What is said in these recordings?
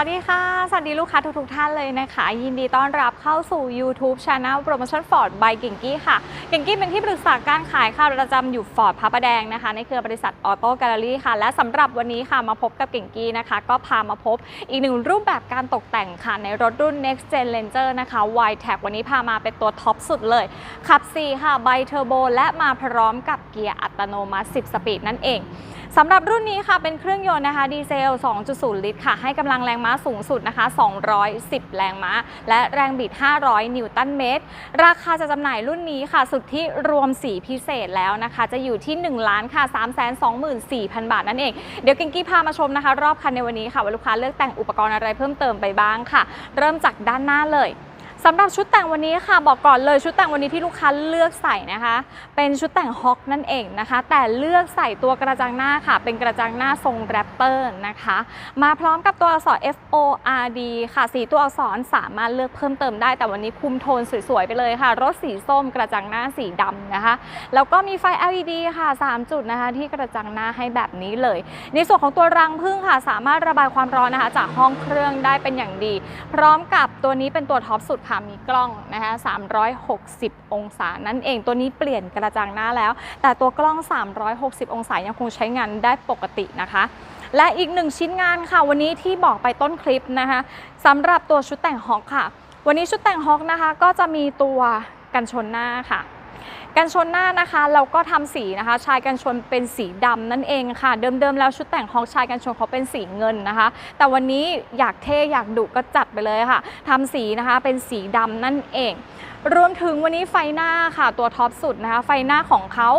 วัสดีค่ะ สวัสดีลูกค้าทุกๆท่านเลยนะคะ ยินดีต้อนรับเข้าสู่ YouTube Channel Promotion Ford by เก่งกี้ค่ะ เก่งกี้เป็นที่ปรึกษาการขายค่ะประจำอยู่ Ford พระประแดงนะคะ ในเครือบริษัทออโต้แกลเลอรี่ค่ะ และสำหรับวันนี้ค่ะมาพบกับเก่งกี้นะคะ ก็พามาพบอีกหนึ่งรูปแบบการตกแต่งค่ะ ในรถรุ่น Next Gen Ranger นะคะ y t a g วันนี้พามาเป็นตัวท็อปสุดเลยขับ 4 ค่ะไบเทอร์โบและมาพร้อมกับเกียร์อัตโนมัติ 10 สปีดนั่นเอง สำหรับรุ่นนี้ค่ะเป็นเครื่องยนต์นะคะดีเซล 2.0 ลิตรค่ะ ให้กำลังแรงม้าสูงสุดนะคะ 210 แรงม้า และแรงบิด 500 นิวตันเมตร ราคาจะจำหน่ายรุ่นนี้ค่ะ สุดที่รวมสีพิเศษแล้วนะคะ จะอยู่ที่ 1 ล้านค่ะ 324,000 บาทนั่นเอง เดี๋ยวกิงกี้พามาชมนะคะ รอบคันในวันนี้ค่ะว่าลูกค้าเลือกแต่งอุปกรณ์อะไรเพิ่มเติมไปบ้างค่ะ เริ่มจากด้านหน้าเลย สำหรับชุดแต่งวันนี้ค่ะบอกก่อนเลยชุดแต่งวันนี้ที่ลูกค้าเลือกใส่นะคะ เป็นชุดแต่งฮอกนั่นเองนะคะ แต่เลือกใส่ตัวกระจังหน้าค่ะ เป็นกระจังหน้าทรงแรปเตอร์นะคะ มาพร้อมกับตัวอักษร F O R D ค่ะสีตัวอักษรสามารถเลือกเพิ่มเติมได้แต่วันนี้คุมโทนสวยๆไปเลยค่ะ รถสีส้มกระจังหน้าสีดำนะคะ แล้วก็มีไฟ LED ค่ะ 3 จุดนะคะ ที่กระจังหน้าให้แบบนี้เลย ในส่วนของตัวรังพึ่งค่ะ สามารถระบายความร้อนนะคะ จากห้องเครื่องได้เป็นอย่างดี พร้อมกับตัวนี้เป็นตัวท็อปสุดค่ะมีกล้องนะคะ360 องศานั่นเองตัวนี้เปลี่ยนกระจังหน้าแล้ว แต่ตัวกล้อง 360 องศายังคงใช้งานได้ปกตินะคะและอีกหนึ่งชิ้นงานค่ะ วันนี้ที่บอกไปต้นคลิปนะคะสำหรับตัวชุดแต่งฮอกค่ะ วันนี้ชุดแต่งฮอกนะคะ ก็จะมีตัวกันชนหน้าค่ะ กันชนหน้านะคะเราก็ทำสีนะคะ ชายกันชนเป็นสีดำนั่นเองค่ะ เดิมๆแล้วชุดแต่งฮอกชายกันชนเขาเป็นสีเงินนะคะ แต่วันนี้อยากเท่อยากดุก็จัดไปเลยค่ะทำสีนะคะเป็นสีดำนั่นเอง รวมถึงวันนี้ไฟหน้าค่ะ ตัวท็อปสุดนะคะ ไฟหน้าของเขา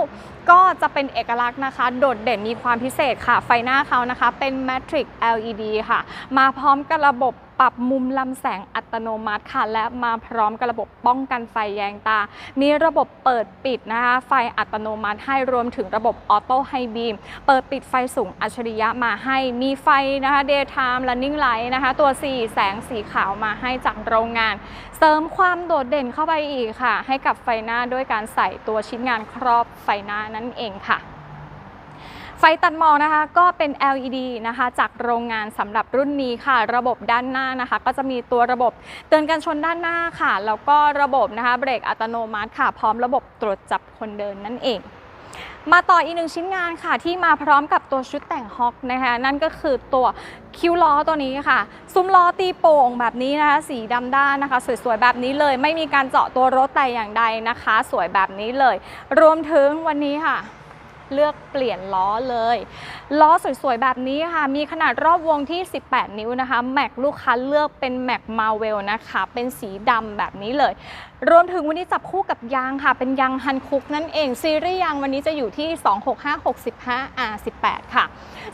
ก็จะเป็นเอกลักษณ์นะคะ โดดเด่นมีความพิเศษค่ะ ไฟหน้าเขานะคะ เป็น Matrix LED ค่ะ มาพร้อมกับระบบ ปรับมุมลำแสงอัตโนมัติค่ะ และมาพร้อมกับระบบป้องกันไฟแยงตา มีระบบเปิดปิดนะคะ ไฟอัตโนมัติให้รวมถึงระบบออโต้ไฮบีม เปิดปิดไฟสูงอัจฉริยะมาให้ มีไฟนะคะ daytime running light นะคะ ตัว 4 แสงสีขาวมาให้จากโรงงาน เสริมความโดดเด่นเข้าไปอีกค่ะ ให้กับไฟหน้าด้วยการใส่ตัวชิ้นงานครอบไฟหน้านั่นเองค่ะ ไฟตัดหมอกนะคะก็เป็น LED นะคะ จากโรงงานสำหรับรุ่นนี้ค่ะ ระบบด้านหน้านะคะ ก็จะมีตัวระบบเตือนการชนด้านหน้าค่ะ แล้วก็ระบบนะคะเบรกอัตโนมัติค่ะ พร้อมระบบตรวจจับคนเดินนั่นเอง มาต่ออีกหนึ่งชิ้นงานค่ะ ที่มาพร้อมกับตัวชุดแต่งฮอกนะคะ นั่นก็คือตัวคิวล้อตัวนี้ค่ะ ซุ้มล้อตีโป่งแบบนี้นะคะ สีดำด้านนะคะ สวยๆ แบบนี้เลย ไม่มีการเจาะตัวรถแต่อย่างใดนะคะ สวยแบบนี้เลย รวมถึงวันนี้ค่ะ เลือกเปลี่ยนล้อเลย ล้อสวยๆ แบบนี้ค่ะ มีขนาดรอบวงที่ 18 นิ้วนะคะ แม็กลูกค้าเลือกเป็นแม็กมาเวลนะคะ เป็นสีดำแบบนี้เลย รวมถึงวันนี้จับคู่กับยางค่ะ เป็นยางฮันคุกนั่นเอง ซีรีส์ยางวันนี้จะอยู่ที่ 26565 R18 ค่ะ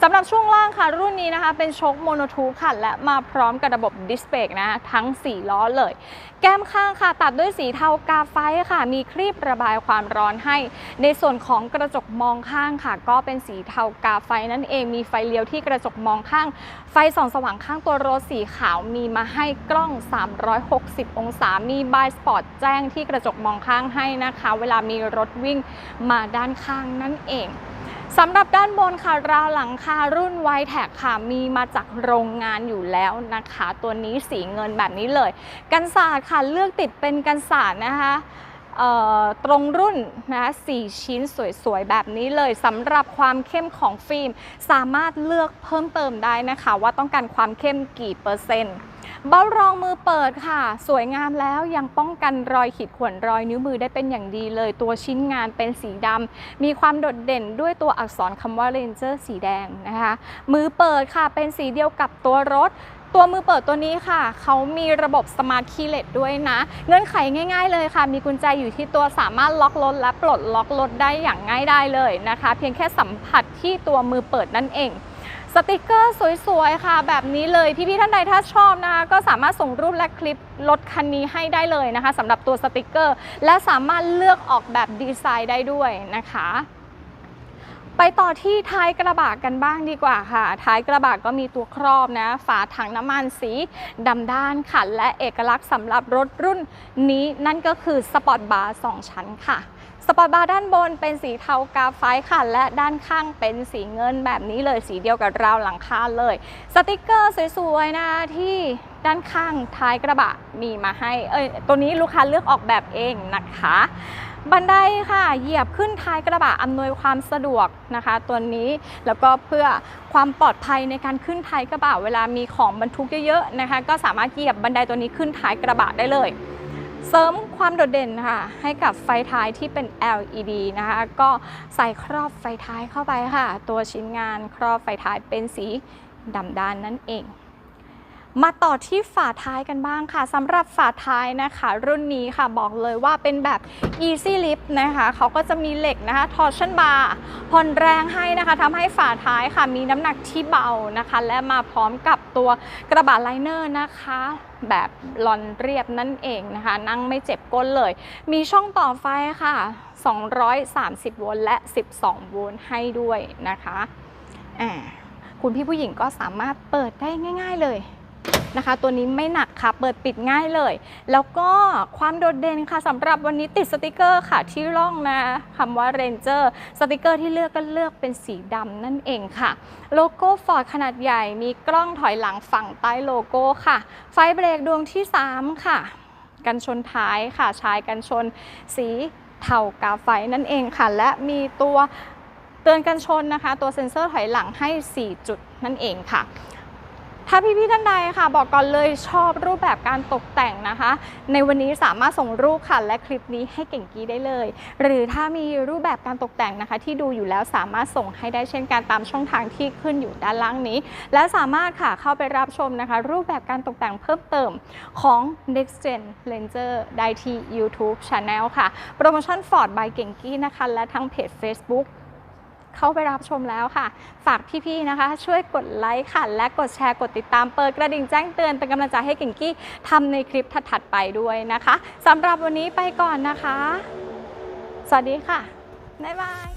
สำหรับช่วงล่างค่ะรุ่นนี้นะคะ เป็นโชคโมโนทูค่ะ และมาพร้อมกับระบบดิสเบรกนะทั้ง 4 ล้อเลย แก้มข้างค่ะ ตัดด้วยสีเทากาไฟค่ะ มีครีบระบายความร้อนให้ ในส่วนของกระจกมองข้างค่ะ ก็เป็นสีเทากาไฟนั่นเองมีไฟเลี้ยวที่กระจกมองข้าง ไฟส่องสว่างข้างตัวรถสีขาวมีมาให้กล้อง 360 องศามีบายสปอร์ตแจ้งที่กระจกมองข้างให้นะคะ เวลามีรถวิ่งมาด้านข้างนั่นเองสำหรับด้านบนค่ะราวหลังคารุ่นไวแท็กค่ะมีมาจากโรงงานอยู่แล้วนะคะ ตัวนี้สีเงินแบบนี้เลย กันศาสตร์ค่ะเลือกติดเป็นกันศาสตร์นะคะตรงรุ่นนะคะสี่ชิ้นสวยๆ แบบนี้เลยสำหรับความเข้มของฟิล์ม สามารถเลือกเพิ่มเติมได้นะคะ ว่าต้องการความเข้มกี่เปอร์เซ็นต์ เบ้ารองมือเปิดค่ะ สวยงามแล้วยังป้องกันรอยขีดข่วนรอยนิ้วมือได้เป็นอย่างดีเลย ตัวชิ้นงานเป็นสีดำมีความโดดเด่นด้วยตัวอักษรคำว่า Ranger สีแดงนะคะ มือเปิดค่ะเป็นสีเดียวกับตัวรถตัวมือเปิดตัวนี้ค่ะ เขามีระบบสมาร์ทคีย์เลสด้วยนะ เงื่อนไขง่ายๆเลยค่ะ มีกุญแจอยู่ที่ตัวสามารถล็อกรถและปลดล็อกรถได้อย่างง่ายได้เลยนะคะ เพียงแค่สัมผัสที่ตัวมือเปิดนั่นเอง สติกเกอร์สวยๆ ค่ะ แบบนี้เลยพี่ๆท่านใดถ้าชอบนะคะก็สามารถส่งรูปและคลิปรถคันนี้ให้ได้เลยนะคะสำหรับตัวสติกเกอร์ และสามารถเลือกออกแบบดีไซน์ได้ด้วยนะคะ ไปต่อที่ท้ายกระบะกันบ้างดีกว่าค่ะ ท้ายกระบะก็มีตัวครอบนะ ฝาถังน้ำมันสีดำด้านค่ะ และเอกลักษณ์สำหรับรถรุ่นนี้นั่นก็คือสปอร์ตบาร์2ชั้นค่ะ สปอร์ตบาร์ด้านบนเป็นสีเทากาไฟค่ะ และด้านข้างเป็นสีเงินแบบนี้เลยสีเดียวกับราวหลังคาเลย สติกเกอร์สวยๆนะที่ด้านข้างท้ายกระบะมีมาให้ เอ้ยตัวนี้ลูกค้าเลือกออกแบบเองนะคะ บันไดค่ะ เหยียบขึ้นท้ายกระบะอำนวยความสะดวกนะคะ ตัวนี้แล้วก็เพื่อความปลอดภัยในการขึ้นท้ายกระบะเวลามีของบรรทุกเยอะๆนะคะ ก็สามารถเหยียบบันไดตัวนี้ขึ้นท้ายกระบะได้เลย เสริมความโดดเด่นค่ะ ให้กับไฟท้ายที่เป็น LED นะคะ ก็ใส่ครอบไฟท้ายเข้าไปค่ะ ตัวชิ้นงานครอบไฟท้ายเป็นสีดำด้านนั่นเอง มาต่อที่ฝาท้ายกันบ้างค่ะสำหรับฝาท้ายนะคะ รุ่นนี้ค่ะบอกเลยว่าเป็นแบบ Easy Lift นะคะเขาก็จะมีเหล็กนะคะ Torsion Bar ผ่อนแรงให้นะคะทำให้ฝาท้ายค่ะมีน้ำหนักที่เบานะคะ และมาพร้อมกับตัวกระบะไลเนอร์นะคะแบบลอนเรียบนั่นเองนะคะ นั่งไม่เจ็บก้นเลย มีช่องต่อไฟค่ะ 230 โวลต์และ 12 โวลต์ให้ด้วยนะคะ คุณพี่ผู้หญิงก็สามารถเปิดได้ง่าย ๆเลย นะคะ ตัวนี้ไม่หนักค่ะ เปิดปิดง่ายเลย แล้วก็ความโดดเด่นค่ะสำหรับวันนี้ติดสติกเกอร์ค่ะที่ร่องนะคำว่า Ranger สติกเกอร์ที่เลือกก็เลือกเป็นสีดำนั่นเองค่ะ โลโก้ฟอร์ดขนาดใหญ่ มีกล้องถอยหลังฝั่งใต้โลโก้ค่ะ ไฟเบรกดวงที่ 3 ค่ะ กันชนท้ายค่ะชายกันชนสีเทากาไฟนั่นเองค่ะ และมีตัวเตือนกันชนนะคะ ตัวเซ็นเซอร์ถอยหลังให้ 4 จุดนั่นเองค่ะ ถ้าพี่ๆท่านใดค่ะบอกก่อนเลยชอบรูปแบบการตกแต่งนะคะ ในวันนี้สามารถส่งรูปค่ะและคลิปนี้ให้เก่งกี้ได้เลย หรือถ้ามีรูปแบบการตกแต่งนะคะ ที่ดูอยู่แล้วสามารถส่งให้ได้เช่นกันตามช่องทางที่ขึ้นอยู่ด้านล่างนี้ และสามารถค่ะเข้าไปรับชมนะคะ รูปแบบการตกแต่งเพิ่มเติมของ Next Gen Ranger ได้ที่ YouTube Channel ค่ะ โปรโมชั่น Ford by เก่งกี้นะคะ และทั้งเพจ Facebook เข้าไปรับชมแล้วค่ะ ฝากพี่ๆนะคะ ช่วยกดไลค์ค่ะ และกดแชร์กดติดตามเปิดกระดิ่งแจ้งเตือนเป็นกำลังใจให้กิ่งกี้ทำในคลิปถัดๆไปด้วยนะคะสำหรับวันนี้ไปก่อนนะคะ สวัสดีค่ะ บ๊ายบาย